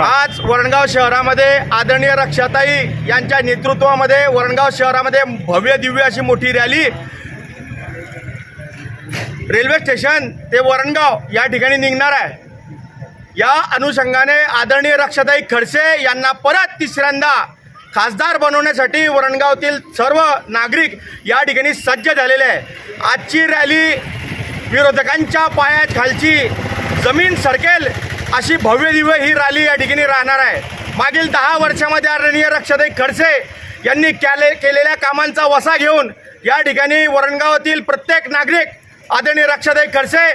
आज वरणगाव शहरामध्ये आदरणीय रक्षाताई यांच्या नेतृत्वामध्ये वरणगाव शहरामध्ये भव्य दिव्य अशी मोठी रॅली. रेल्वे स्टेशन ते वरणगाव या ठिकाणी निघणार आहे. या अनुषंगाने आदरणीय रक्षाताई खडसे यांना परत तिसऱ्यांदा खासदार बनवण्यासाठी वरणगावतील सर्व नागरिक या ठिकाणी सज्ज झालेले आहे. आजची रॅली विरोधकांच्या पायात खालची जमीन सरकेल अशी भव्य दिव्य ही रॅली या ठिकाणी राहणार आहे. मागील दहा वर्षामध्ये आदरणीय रक्षाताई खडसे यांनी केले केलेल्या कामांचा वसा घेऊन या ठिकाणी वरणगावातील प्रत्येक नागरिक आदरणीय रक्षाताई खडसे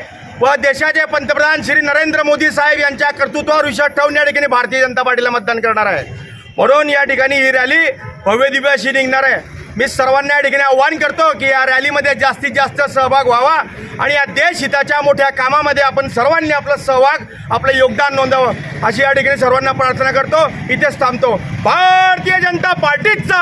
व देशाचे पंतप्रधान श्री नरेंद्र मोदी साहेब यांच्या कर्तृत्वावर विश्वास ठेवून या ठिकाणी भारतीय जनता पार्टीला मतदान करणार आहे म्हणून या ठिकाणी ही रॅली भव्य दिव्य अशी निघणार आहे. मी सर्वांना या ठिकाणी आव्हान करतो की या रॅलीमध्ये जास्तीत जास्त सहभाग व्हावा आणि या देश हिताच्या मोठ्या कामामध्ये आपण सर्वांनी आपला सहभाग आपलं योगदान नोंदवावं अशी या ठिकाणी सर्वांना प्रार्थना करतो. इथेच थांबतो. भारतीय जनता पार्टीचा!